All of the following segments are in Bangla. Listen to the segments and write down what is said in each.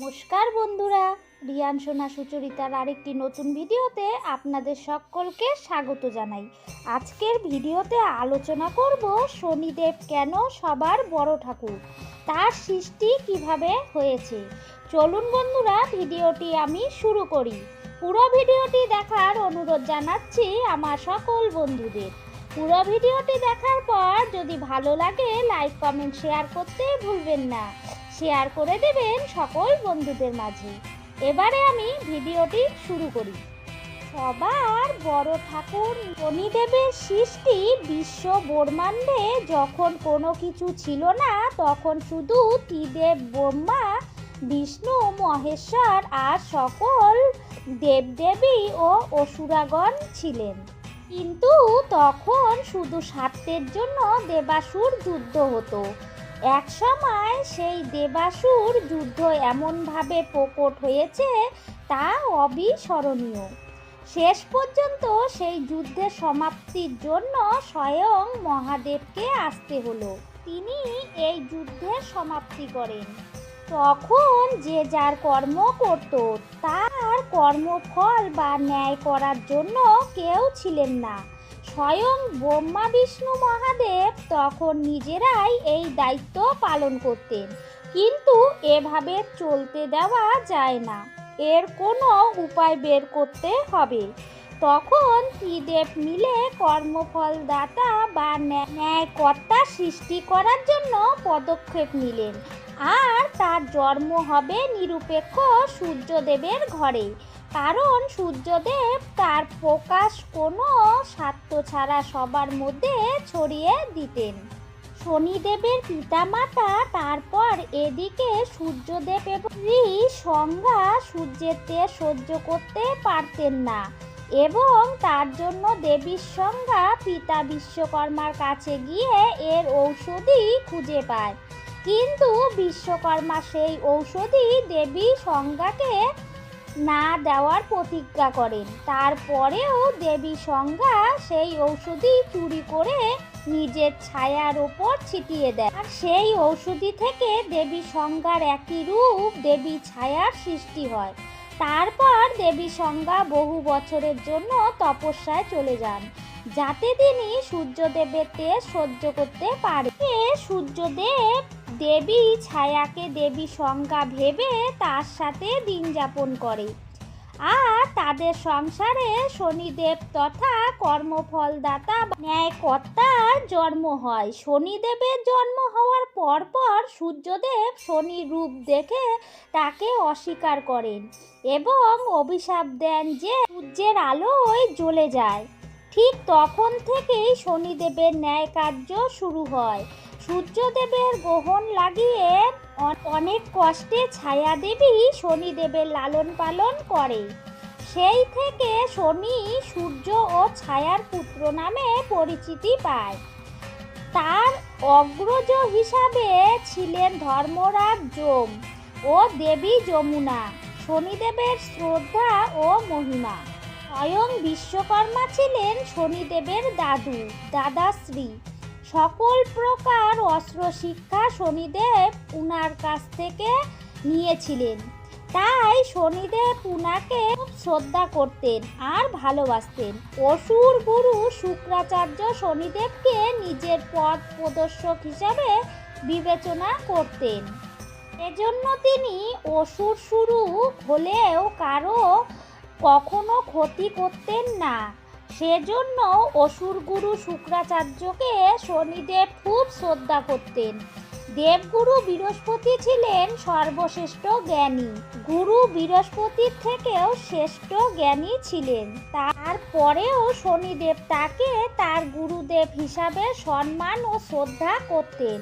নমস্কার বন্ধুরা, রিয়ান সোনা সুচরিতার আরেকটি নতুন ভিডিওতে আপনাদের সকলকে স্বাগত জানাই। আজকের ভিডিওতে আলোচনা করব শনিদেব কেন সবার বড় ঠাকুর, তার সৃষ্টি কীভাবে হয়েছে। চলুন বন্ধুরা, ভিডিওটি আমি শুরু করি। পুরো ভিডিওটি দেখার অনুরোধ জানাচ্ছি আমার সকল বন্ধুদের। পুরো ভিডিওটি দেখার পর যদি ভালো লাগে, লাইক, কমেন্ট, শেয়ার করতে ভুলবেন না। শেয়ার করে দেবেন সকল বন্ধুদের মাঝে। এবারে আমি ভিডিওটি শুরু করি। সবার বড় ঠাকুর শনিদেবের সৃষ্টি বিশ্ব ব্রহ্মাণ্ডে যখন কোনো কিছু ছিল না, তখন শুধু ত্রিদেব, ব্রহ্মা, বিষ্ণু, মহেশ্বর আর সকল দেবদেবী ও অসুরাগণ ছিলেন। কিন্তু তখন শুধু স্বার্থের জন্য দেবাসুর যুদ্ধ হতো। এক সময় সেই দেবাসুর যুদ্ধ এমনভাবে প্রকট হয়েছে, তা অবিস্মরণীয়। শেষ পর্যন্ত সেই যুদ্ধের সমাপ্তির জন্য স্বয়ং মহাদেবকে আসতে হলো। তিনি এই যুদ্ধের সমাপ্তি করেন। তখন যে যার কর্ম করত, তার কর্মফল বা ন্যায় করার জন্য কেউ ছিলেন না। স্বয়ং ব্রহ্মা, বিষ্ণু, মহাদেব তখন নিজেরাই এই দায়িত্ব পালন করতেন। কিন্তু এভাবে চলতে দেওয়া যায় না। এর কোনো উপায় বের করতে হবে। তখন ত্রিদেব মিলে কর্মফল দাতা বা ন্যায়কর্তা সৃষ্টি করার জন্য পদক্ষেপ নিলেন। আর তার জন্ম হবে নিরপেক্ষ সূর্যদেবের ঘরে। কারণ সূর্যদেব তার প্রকাশ কোনো স্বার্থ ছাড়া সবার মধ্যে ছড়িয়ে দিতেন। শনিদেবের পিতামাতা তারপর এদিকে সূর্যদেব এবং সংজ্ঞা সূর্যের তেজ সহ্য করতে পারতেন না এবং তার জন্য দেবীর সংজ্ঞা পিতা বিশ্বকর্মার কাছে গিয়ে এর ঔষধি খুঁজে পায়। কিন্তু বিশ্বকর্মা সেই ঔষধি দেবী সংজ্ঞাকে না দেওয়ার প্রতিজ্ঞা করেন। তারপরেও দেবী সংজ্ঞা সেই ঔষধি চুরি করে নিজের ছায়ার ওপর ছিটিয়ে দেয় আর সেই ঔষধি থেকে দেবী সংজ্ঞার একই রূপ দেবী ছায়ার সৃষ্টি হয়। তারপর দেবী সংজ্ঞা বহু বছরের জন্য তপস্যায় চলে যান, যাতে তিনি সূর্যদেবের তেজ সহ্য করতে পারে। সূর্যদেব দেবী ছায়াকে দেবী সংজ্ঞা ভেবে তার সাথে দিন যাপন করে। আর তাদের সংসারে শনিদেব তথা কর্মফলদাতা ন্যায়কর্তার জন্ম হয়। শনিদেবের জন্ম হওয়ার পরপর সূর্যদেব শনি রূপ দেখে তাকে অস্বীকার করেন এবং অভিশাপ দেন যে সূর্যের আলোয় জ্বলে যায়। ঠিক তখন থেকেই শনিদেবের ন্যায় কার্য শুরু হয়। সূর্যদেবের গ্রহণ লাগিয়ে অনেক কষ্টে ছায়া দেবী শনিদেবের লালন পালন করে। সেই থেকে শনি সূর্য ও ছায়ার পুত্র নামে পরিচিতি পায়। তার অগ্রজ হিসাবে ছিলেন ধর্মরাজ যম ও দেবী যমুনা। শনিদেবের শ্রদ্ধা ও মহিমা। স্বয়ং বিশ্বকর্মা ছিলেন শনিদেবের দাদু, দাদাশ্রী। সকল প্রকার অস্ত্র শিক্ষা শনিদেব উনার কাছ থেকে নিয়েছিলেন। তাই শনিদেব উনাকে শ্রদ্ধা করতেন আর ভালোবাসতেন। অসুর গুরু শুক্রাচার্য শনিদেবকে নিজের পথ প্রদর্শক হিসাবে বিবেচনা করতেন। এজন্য তিনি অসুর শুরু হলেও কারও কখনো ক্ষতি করতেন না। সেজন্য অসুরগুরু শুক্রাচার্যকে শনিদেব খুব শ্রদ্ধা করতেন। দেবগুরু বৃহস্পতি ছিলেন সর্বশ্রেষ্ঠ জ্ঞানী। গুরু বৃহস্পতির থেকেও শ্রেষ্ঠ জ্ঞানী ছিলেন। তারপরেও শনিদেব তাকে তার গুরুদেব হিসাবে সম্মান ও শ্রদ্ধা করতেন।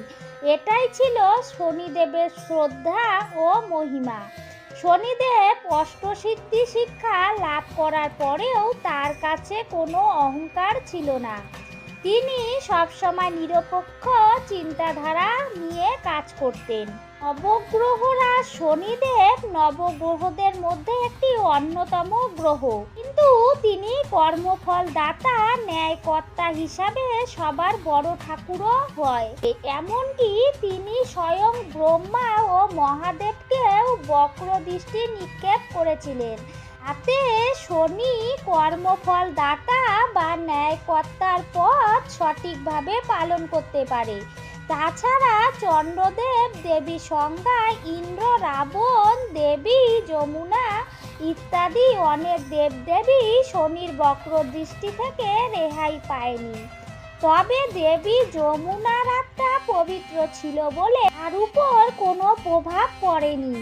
এটাই ছিল শনিদেবের শ্রদ্ধা ও মহিমা। শনিদেব অষ্টসিদ্ধি শিক্ষা লাভ করার পরেও তার কাছে কোনো অহংকার ছিল না। তিনি সবসময় নিরপেক্ষ চিন্তাধারা নিয়ে কাজ করতেন। নবগ্রহরা শনিদেব নবগ্রহদের মধ্যে একটি অন্যতম গ্রহ। কিন্তু তিনি কর্মফল দাতা ন্যায়কর্তা হিসাবে সবার বড় ঠাকুরও হয়। এমনকি তিনি স্বয়ং ব্রহ্মা ও মহাদেবকেও বক্র দৃষ্টি নিক্ষেপ করেছিলেন। তাতে শনি কর্মফল দাতা বা ন্যায়কর্তার পথ সঠিকভাবে পালন করতে পারে। তাছাড়া চন্দ্রদেব দেবী সংজ্ঞা, ইন্দ্র, রাবণ দেবী, যমুনা ইত্যাদি অনেক দেবদেবী শনির বক্র দৃষ্টি থেকে রেহাই পায়নি। তবে দেবী যমুনার আত্মা পবিত্র ছিল বলে তার উপর কোনো প্রভাব পড়েনি।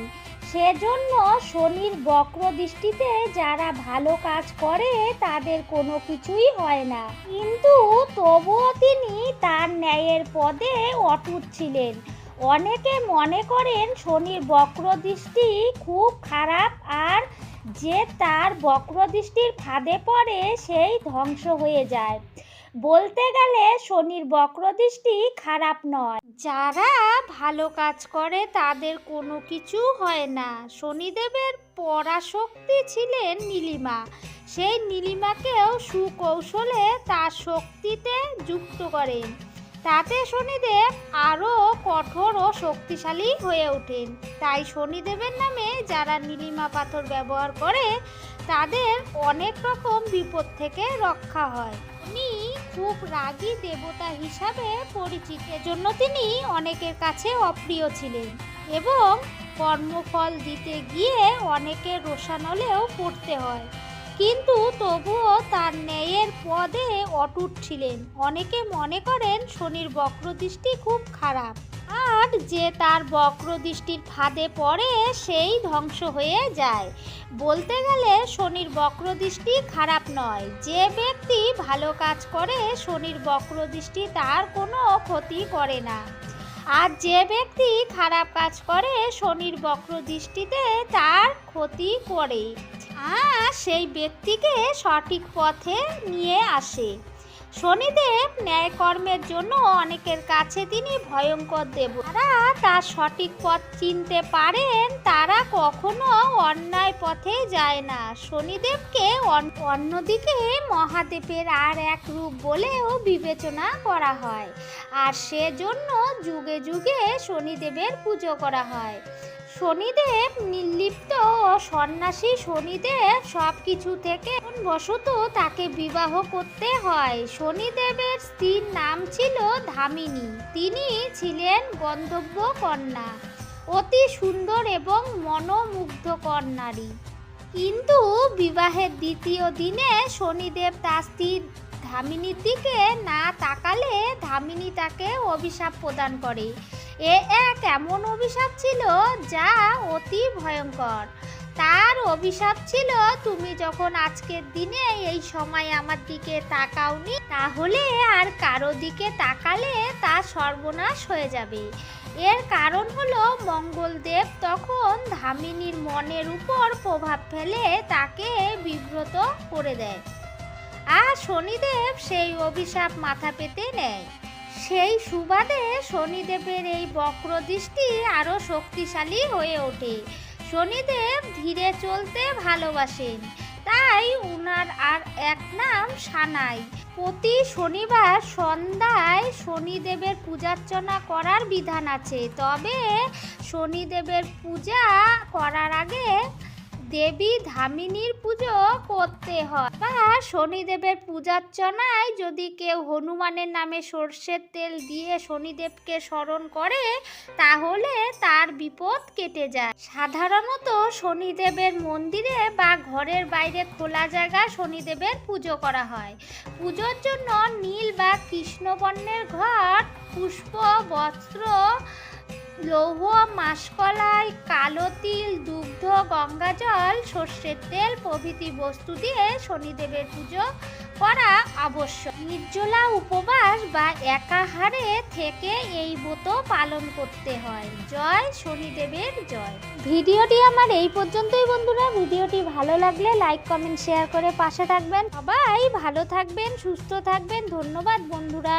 সেজন্য শনির বক্র দৃষ্টিতে যারা ভালো কাজ করে, তাদের কোনো কিছুই হয় না। কিন্তু তবুও তিনি তার ন্যায়ের পদে অটুট ছিলেন। অনেকে মনে করেন শনির বক্র দৃষ্টি খুব খারাপ আর যে তার বক্র দৃষ্টির ফাঁদে পড়ে, সেই ধ্বংস হয়ে যায়। বলতে গেলে শনির বক্র দৃষ্টি খারাপ নয়। যারা ভালো কাজ করে, তাদের কোনো কিছু হয় না। শনিদেবের পরাশক্তি ছিলেন নীলিমা। সেই নীলিমাকেও সুকৌশলে তার শক্তিতে যুক্ত করেন। তাতে শনিদেব আরও কঠোর ও শক্তিশালী হয়ে ওঠেন। তাই শনিদেবের নামে যারা নীলিমা পাথর ব্যবহার করে, তাদের অনেক রকম বিপদ থেকে রক্ষা হয়। উনি খুব রাগী দেবতা হিসাবে পরিচিত। জন্য তিনি অনেকের কাছে অপ্রিয় ছিলেন এবং কর্মফল দিতে গিয়ে অনেকে রোষানলেও পড়তে হয়। কিন্তু তবুও তার ন্যায়ের পদে অটুট ছিলেন। অনেকে মনে করেন শনির বক্রদৃষ্টি খুব খারাপ। আর যে তার বক্রদৃষ্টির ফাঁদে পড়ে, সেই ধ্বংস হয়ে যায়। বলতে গেলে, শনির বক্রদৃষ্টি খারাপ নয়। যে ব্যক্তি ভালো কাজ করে, শনির বক্রদৃষ্টি তার কোনো ক্ষতি করে না। আর যে ব্যক্তি খারাপ কাজ করে, শনির বক্রদৃষ্টিতে তার ক্ষতি করে। আর সেই ব্যক্তিকে সঠিক পথে নিয়ে আসে। শনিদেব ন্যায়কর্মের জন্য অনেকের কাছে তিনি ভয়ঙ্কর দেব তারা তার সঠিক পথ চিনতে পারেন, তারা কখনো অন্যায় পথে যায় না। শনিদেবকে অন্যদিকে মহাদেবের আর এক রূপ বলেও বিবেচনা করা হয়। আর সেজন্য যুগে যুগে শনিদেবের পুজো করা হয়। শনিদেব নির্লিপ্ত সন্ন্যাসী শনিদেব সব কিছু থেকে বশত তাকে বিবাহ করতে হয়। শনিদেবের স্ত্রীর নাম ছিল ধামিনী। তিনি ছিলেন গন্ধব্য কন্যা, অতি সুন্দর এবং মনোমুগ্ধকর নারী। কিন্তু বিবাহের দ্বিতীয় দিনে শনিদেব তার স্ত্রীর ধামিনীর দিকে না তাকালে ধামিনী তাকে অভিশাপ প্রদান করে। এ এক এমন অভিশাপ ছিল? যা অতি ভয়ঙ্কর। তার অভিশাপ ছিল, তুমি যখন আজকের দিনে এই সময় আমার দিকে তাকাওনি, তাহলে আর কারও দিকে তাকালে তা সর্বনাশ হয়ে যাবে। এর কারণ হলো, মঙ্গলদেব তখন ধামিনীর মনের উপর প্রভাব ফেলে তাকে বিব্রত করে দেয়। আর শনিদেব সেই অভিশাপ মাথা পেতে নেয়। সেই সুবাদে শনিদেবের এই বক্রদৃষ্টি আরও শক্তিশালী হয়ে ওঠে। শনিদেব ধীরে চলতে ভালোবাসেন। তাই উনার আর এক নাম সানাই। প্রতি শনিবার সন্ধ্যায় শনিদেবের পূজার্চনা করার বিধান আছে। তবে শনিদেবের পূজা করার আগে দেবী ধামিনীর পুজো করতে হয়। বা শনিদেবের পূজার্চনায় যদি কেউ হনুমানের নামে সর্ষের তেল দিয়ে শনিদেবকে স্মরণ করে, তাহলে তার বিপদ কেটে যায়। সাধারণত শনিদেবের মন্দিরে বা ঘরের বাইরে খোলা জায়গায় শনিদেবের পুজো করা হয়। পুজোর জন্য নীল বা কৃষ্ণবর্ণের ঘট, পুষ্প, বস্ত্র লৌহ, মাসকলাই, কালো তিল, দুগ্ধ গঙ্গাজল সর্ষের তেল প্রভৃতি বস্তু দিয়ে শনিদেবের পুজো করা আবশ্যক। নির্জলা উপবাস বা একাহারে থেকে এই ব্রত পালন করতে হয়। জয় শনিদেবের জয়। ভিডিওটি আমার এই পর্যন্তই বন্ধুরা। ভিডিওটি ভালো লাগলে লাইক, কমেন্ট, শেয়ার করে পাশে থাকবেন। সবাই ভালো থাকবেন, সুস্থ থাকবেন। ধন্যবাদ বন্ধুরা।